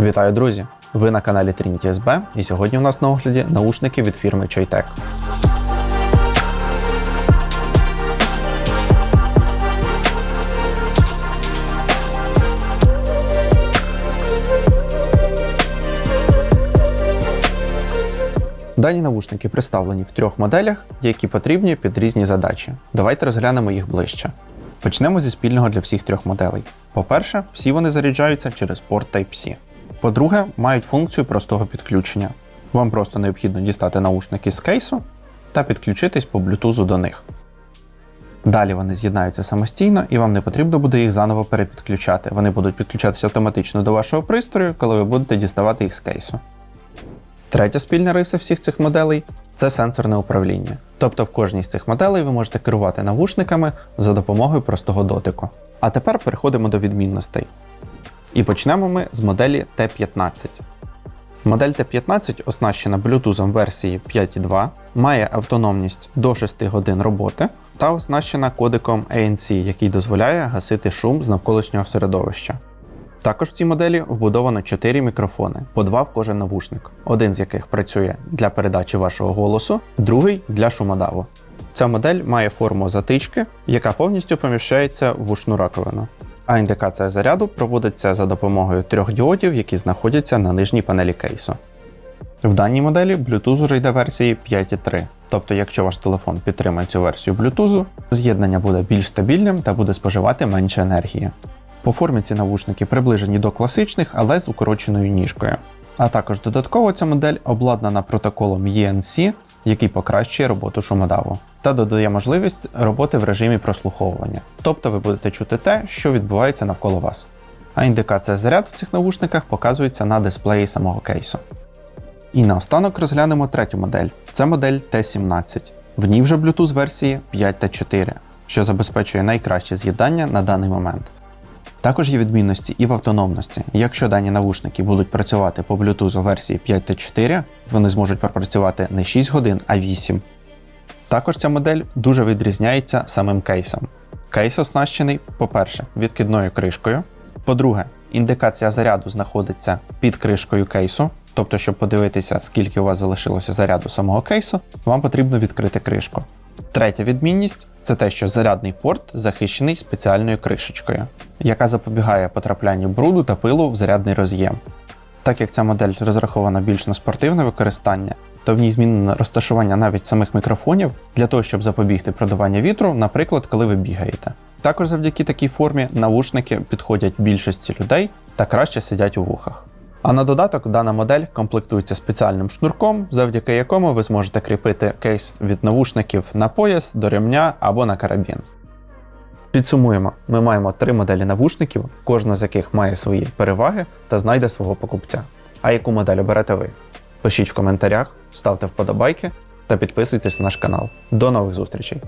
Вітаю, друзі! Ви на каналі Trinity SB, і сьогодні у нас на огляді наушники від фірми Choytech. Дані навушники представлені в трьох моделях, які потрібні під різні задачі. Давайте розглянемо їх ближче. Почнемо зі спільного для всіх трьох моделей. По-перше, всі вони заряджаються через порт Type-C. По-друге, мають функцію простого підключення. Вам просто необхідно дістати наушники з кейсу та підключитись по Bluetooth до них. Далі вони з'єднаються самостійно і вам не потрібно буде їх заново перепідключати. Вони будуть підключатися автоматично до вашого пристрою, коли ви будете діставати їх з кейсу. Третя спільна риса всіх цих моделей це сенсорне управління. Тобто в кожній з цих моделей ви можете керувати навушниками за допомогою простого дотику. А тепер переходимо до відмінностей. І почнемо ми з моделі T15. Модель T15 оснащена Bluetooth версії 5.2, має автономність до 6 годин роботи та оснащена кодеком ANC, який дозволяє гасити шум з навколишнього середовища. Також в цій моделі вбудовано 4 мікрофони, по два в кожен навушник, один з яких працює для передачі вашого голосу, другий для шумодаву. Ця модель має форму затички, яка повністю поміщається в ушну раковину. А індикація заряду проводиться за допомогою трьох діодів, які знаходяться на нижній панелі кейсу. В даній моделі Bluetooth вже йде версії 5.3, тобто, якщо ваш телефон підтримує цю версію Bluetooth, з'єднання буде більш стабільним та буде споживати менше енергії. По формі ці навушники приближені до класичних, але з укороченою ніжкою. А також додатково ця модель обладнана протоколом ENC, який покращує роботу шумодаву, та додає можливість роботи в режимі прослуховування. Тобто ви будете чути те, що відбувається навколо вас. А індикація заряду цих навушниках показується на дисплеї самого кейсу. І наостанок розглянемо третю модель. Це модель T17. В ній вже Bluetooth версії 5 та 4, що забезпечує найкраще з'єднання на даний момент. Також є відмінності і в автономності. Якщо дані навушники будуть працювати по Bluetooth версії 5 та 4, вони зможуть пропрацювати не 6 годин, а 8. Також ця модель дуже відрізняється самим кейсом. Кейс оснащений, по-перше, відкидною кришкою. По-друге, індикація заряду знаходиться під кришкою кейсу. Тобто, щоб подивитися, скільки у вас залишилося заряду самого кейсу, вам потрібно відкрити кришку. Третя відмінність це те, що зарядний порт захищений спеціальною кришечкою, яка запобігає потраплянню бруду та пилу в зарядний роз'єм. Так як ця модель розрахована більш на спортивне використання, то в ній змінено розташування навіть самих мікрофонів для того, щоб запобігти продуванню вітру, наприклад, коли ви бігаєте. Також завдяки такій формі навушники підходять більшості людей та краще сидять у вухах. А на додаток дана модель комплектується спеціальним шнурком, завдяки якому ви зможете кріпити кейс від навушників на пояс, до ремня або на карабін. Підсумуємо, ми маємо три моделі навушників, кожна з яких має свої переваги та знайде свого покупця. А яку модель оберете ви? Пишіть в коментарях, ставте вподобайки та підписуйтесь на наш канал. До нових зустрічей!